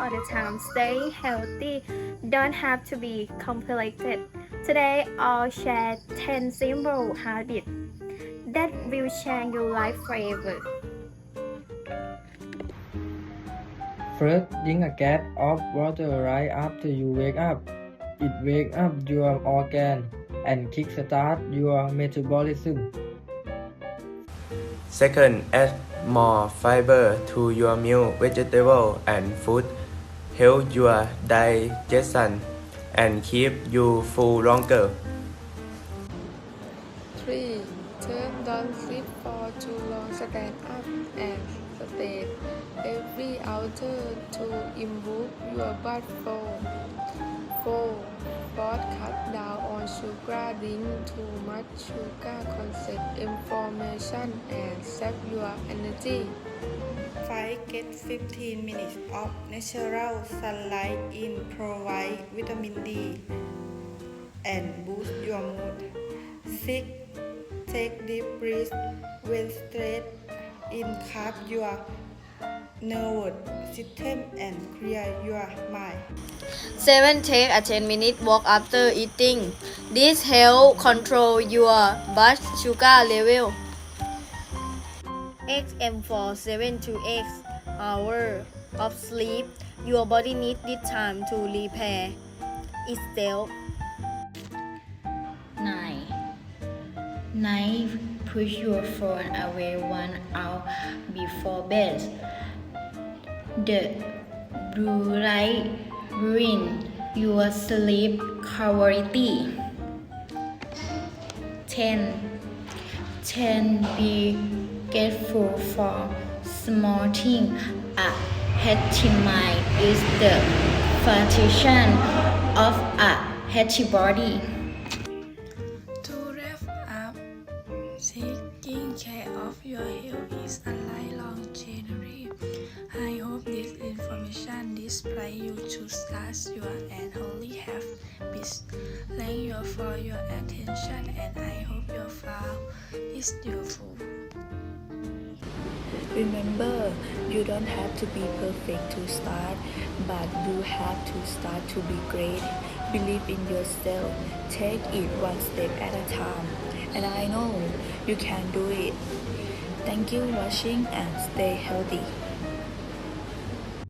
all the time. Stay healthy. Don't have to be complicated. Today, I'll share 10 simple habits that will change your life forever. First, drink a glass of water right after you wake up. It wakes up your organ and kickstart your metabolism. Second, add more fiber to your meal. Vegetable and food. Help your digestion and keep you full longer. 3. Turn don't sit for too long. Stand up and stretch every hour to improve your blood flow. Sugar. Drink too much sugar causes inflammation and sap your energy. 5. Get 15 minutes of natural sunlight in provide vitamin D and boost your mood. 6. Take deep breath when stressed in calm your nervous system and clear your mind. 7. Take a 10 minute walk after eating. This helps control your blood sugar level. XM for 7 to 8 hour of sleep. Your body needs this time to repair itself. 9. 9. Push your phone away one hour before bed. The blue light ruins your sleep quality. 10. 10. Be grateful for small things. A mind is the foundation of a healthy body. To wrap up, taking care of your health is a lifelong journey. I hope this information display you to start your and only have peace. Thank you for your attention and useful. Remember, you don't have to be perfect to start, but you have to start to be great. Believe in yourself. Take it one step at a time. And I know you can do it. Thank you watching and stay healthy.